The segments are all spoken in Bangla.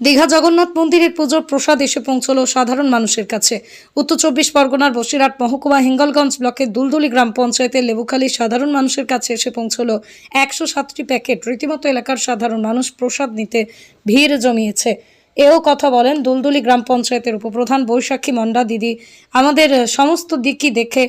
দীঘা জগন্নাথ মন্দিরের পুজোর প্রসাদ এসে পৌঁছলো সাধারণ মানুষের কাছে। উত্তর চব্বিশ পরগনার বসিরহাট মহকুমা হিঙ্গলগঞ্জ ব্লকের দুলদুলি গ্রাম পঞ্চায়েতের লেবুখালী সাধারণ মানুষের কাছে এসে পৌঁছলো একশো সাতটি প্যাকেট। রীতিমতো এলাকার সাধারণ মানুষ প্রসাদ নিতে ভিড় জমিয়েছে। এও কথা বলেন দুলদুলি গ্রাম পঞ্চায়েতের উপপ্রধান বৈশাখী মন্ডা দিদি। আমাদের সমস্ত দিকই দেখে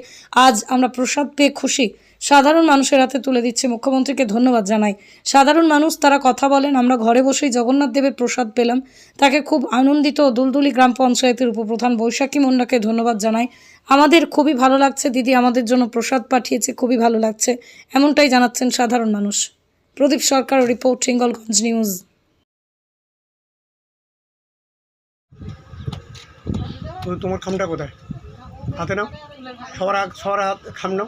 আজ আমরা প্রসাদ পেয়ে খুশি। সাধারণ মানুষের হাতে তুলে দিচ্ছে। মুখ্যমন্ত্রীকে ধন্যবাদ জানাই। সাধারণ মানুষ, তারা কথা বলেন, আমরা ঘরে বসেই জগন্নাথ দেবের প্রসাদ পেলাম। তাকে খুব আনন্দিত দুলদুলি গ্রাম পঞ্চায়েতের উপপ্রধান বৈশাখী মুন্ডাকে ধন্যবাদ জানাই। আমাদের খুবই ভালো লাগছে, দিদি আমাদের জন্য প্রসাদ পাঠিয়েছে, খুবই ভালো লাগছে, এমনটাই জানাচ্ছেন সাধারণ মানুষ। Pradip Sarkar, report Singalganj news. তোমার খামটা কোথায়? হাতে নাও। সবার সবার হাত খাম নাও।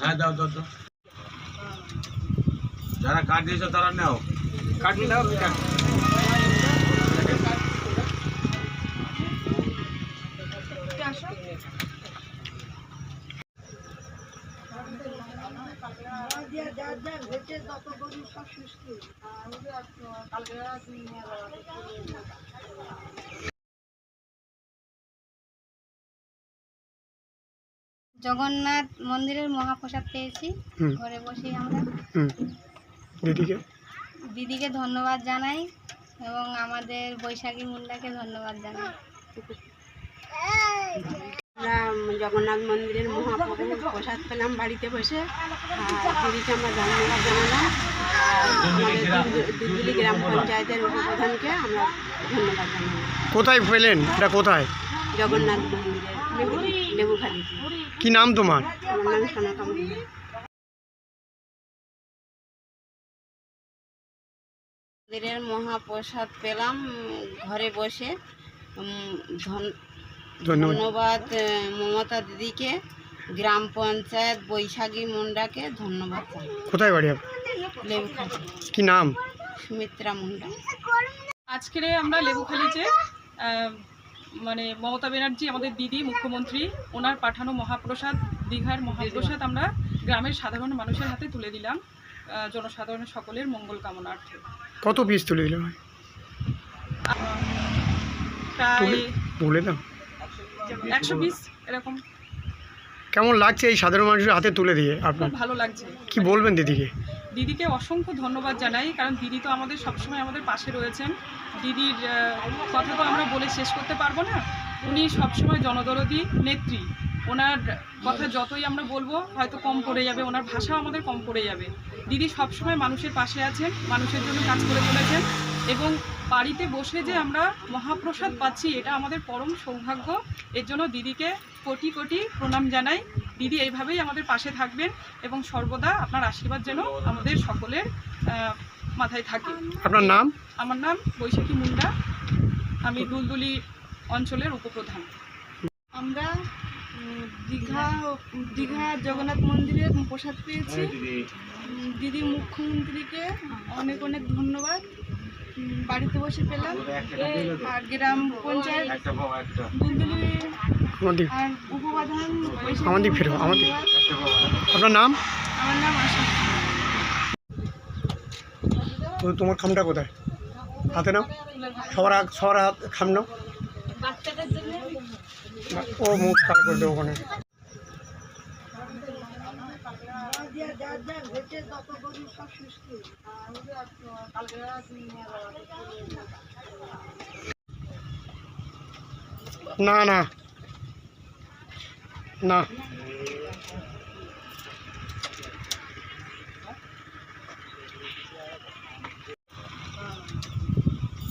হ্যাঁ দাও দাও দাও। যারা কার্ড দিয়েছ তারা নাও। কার্ড নাও কার্ড জগন্নাথ মন্দিরের মহাপ্রসাদ পেয়েছি। ঘরে বসেই আমরা। দিদিকে? দিদিকে ধন্যবাদ জানাই এবং আমাদের বৈশাখী মুন্ডাকে ধন্যবাদ জানাই। আমরা জগন্নাথ মন্দিরের মহাপ্রভু প্রসাদ পেলাম বাড়িতে বসে। আর দিদিকে আমরা ধন্যবাদ জানালাম। আর আমাদের গ্রাম পঞ্চায়েতের উপপ্রধানকে আমরা ধন্যবাদ জানালাম। কোথায় পেলেন? এটা কোথায়? জগন্নাথ মন্দিরের লেবু লেবুখালিতে কি নাম তোমার? আমার নাম সোনাকা মন্দিরের মহাপ্রসাদ পেলাম ঘরে বসে। ধন- ধন্যবাদ। মমতা দিদিকে গ্রাম পঞ্চায়েত বৈশাখী মুন্ডাকে ধন্যবাদ কোথায় বাড়ি কি নাম? সুমিত্রা মুন্ডা। আজকে আমরা লেবুখালিতে মানে মমতা ব্যানার্জি আমাদের দিদি মুখ্যমন্ত্রী ওনার পাঠানো মহাপ্রসাদ দীঘার মহাপ্রসাদ আমরা গ্রামের সাধারণ মানুষের হাতে তুলে দিলাম জনসাধারণের সকলের মঙ্গল কামনার্থে। কত পিস তুলে দিলাম প্রায় বলে দাও। একশো পিস এরকম। কেমন লাগছে এই সাধারণ মানুষের হাতে তুলে দিয়ে আপনার? খুব ভালো লাগছে। কি বলবেন দিদিকে? দিদিকে অসংখ্য ধন্যবাদ জানাই কারণ দিদি তো আমাদের সবসময় আমাদের পাশে রয়েছেন। দিদির আহ, কথা তো আমরা বলে শেষ করতে পারব না। উনি সবসময় জনদরদি নেত্রী। ওনার কথা যতই আমরা বলব হয়তো কম পড়ে যাবে ওনার ভাষাও আমাদের কম পড়ে যাবে। দিদি সবসময় মানুষের পাশে আছেন মানুষের জন্য কাজ করে চলেছেন এবং বাড়িতে বসে যে আমরা মহাপ্রসাদ পাচ্ছি এটা আমাদের পরম সৌভাগ্য। এর জন্য দিদিকে কোটি কোটি প্রণাম জানাই। দিদি এইভাবেই আমাদের পাশে থাকবেন এবং সর্বদা আপনার আশীর্বাদ যেন আমাদের সকলের মাথায় থাকে। আপনার নাম? আমার নাম বৈশাখী মুন্ডা। আমি দুলদুলি অঞ্চলের উপপ্রধান। আমরা দীঘা দীঘা জগন্নাথ মন্দিরে প্রসাদ পেয়েছি। দিদি মুখ্যমন্ত্রীকে অনেক অনেক ধন্যবাদ। বাড়িতে বসে পেলাম। আর গ্রাম পঞ্চায়েত দুলদুলি আর উপপ্রধান আমাদের ফেরো, আমাদের। আপনার নাম? আমার নাম আশা। তোমার খামটা কোথায়? হাতে নাও। সবার সবার হাত খাম নাও। ও মুখ কালো করে দেবো ওখানে। ना ना ना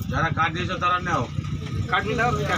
जरा काट दीजिए तारा ने हो काट भी ना क्या